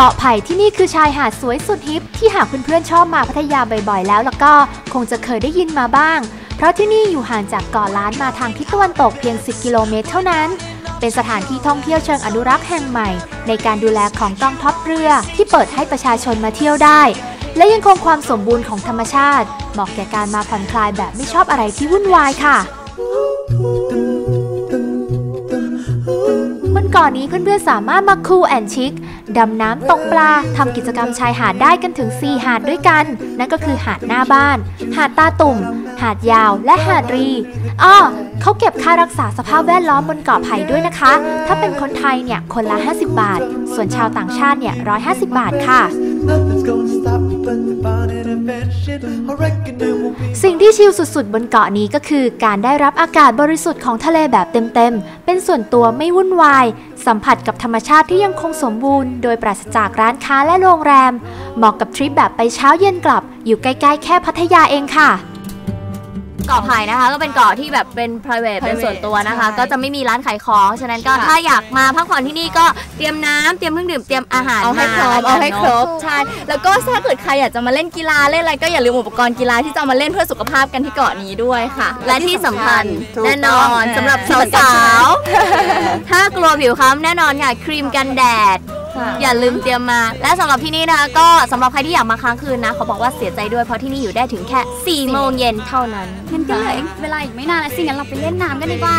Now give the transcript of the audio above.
เกาะไผ่ที่นี่คือชายหาดสวยสุดฮิปที่หากเพื่อนๆชอบมาพัทยาบ่อยๆ แล้วแล้วก็คงจะเคยได้ยินมาบ้าง เพราะที่นี่อยู่ห่างจากเกาะล้านมาทางทิศตะวันตกเพียง 10 กิโลเมตรเท่านั้น เป็นสถานที่ท่องเที่ยวเชิงอนุรักษ์แห่งใหม่ ในการดูแลของกองทัพเรือที่เปิดให้ประชาชนมาเที่ยวได้ และยังคงความสมบูรณ์ของธรรมชาติ เหมาะแก่การมาผ่อนคลายแบบไม่ชอบอะไรที่วุ่นวายค่ะ กาะนนี้เพื่อนๆสามารถมาคูลแอนชิคดำน้ำตกปลาทำกิจกรรมชายหาดได้กันถึง 4 หาดด้วยกัน นั่นก็คือหาดหน้าบ้าน หาดตาตุ่ม หาดยาวและหาดรีอ้อเขาเก็บค่ารักษาสภาพแวดล้อมบนเกาะไผ่ด้วยนะคะ ถ้าเป็นคนไทยเนี่ยคนละ 50 บาท ส่วนชาวต่างชาติเนี่ย150 บาทค่ะ สิ่งที่ชิลสุดๆ บนเกาะนี้ก็คือ การได้รับอากาศบริสุทธิ์ของทะเลแบบเต็มๆ เป็นส่วนตัวไม่วุ่นวาย สัมผัสกับธรรมชาติที่ยังคงสมบูรณ์ โดยปราศจากร้านค้าและโรงแรม เหมาะกับทริปแบบไปเช้าเย็นกลับ อยู่ใกล้ๆ แค่พัทยาเองค่ะ เกาะไผ่นะคะ ก็เป็นเกาะที่แบบเป็น private เป็นส่วนตัวนะคะใช่ก็จะไม่มีร้านขายของฉะนั้นก็ค่ะถ้าอยากมาพักผ่อนที่นี่ก็เตรียมน้ำเตรียมเครื่องดื่มเตรียมอาหารเอาให้ครบมเอาให้ครบเนอะใช่แล้วก็ถ้าเกิดใครอยากจะมาเล่นกีฬาเล่นอะไรก็อย่าลืมอุปกรณ์กีฬาที่จะเอามาเล่นเพื่อสุขภาพกันที่เกาะนี้ด้วยค่ะ และที่สำคัญถูกแน่นต้องนสำหรับที่เป็นสาการวๆถ้ากลัวผิวคล้ำแน่นอนค่ะครีมกันแดดค่ะ อย่าลืมเตรียมมา และสำหรับที่นี่นะคะก็สำหรับใครที่อยากมาค้างคืนนะเขาบอกว่าเสียใจด้วยเพราะที่นี่อยู่ได้ถึงแค่4โมงเย็นเท่านั้นงั้นก็เหลืออีกเวลาอีกไม่นานแล้วสิงั้นเราไปเล่นน้ำกันดีกว่า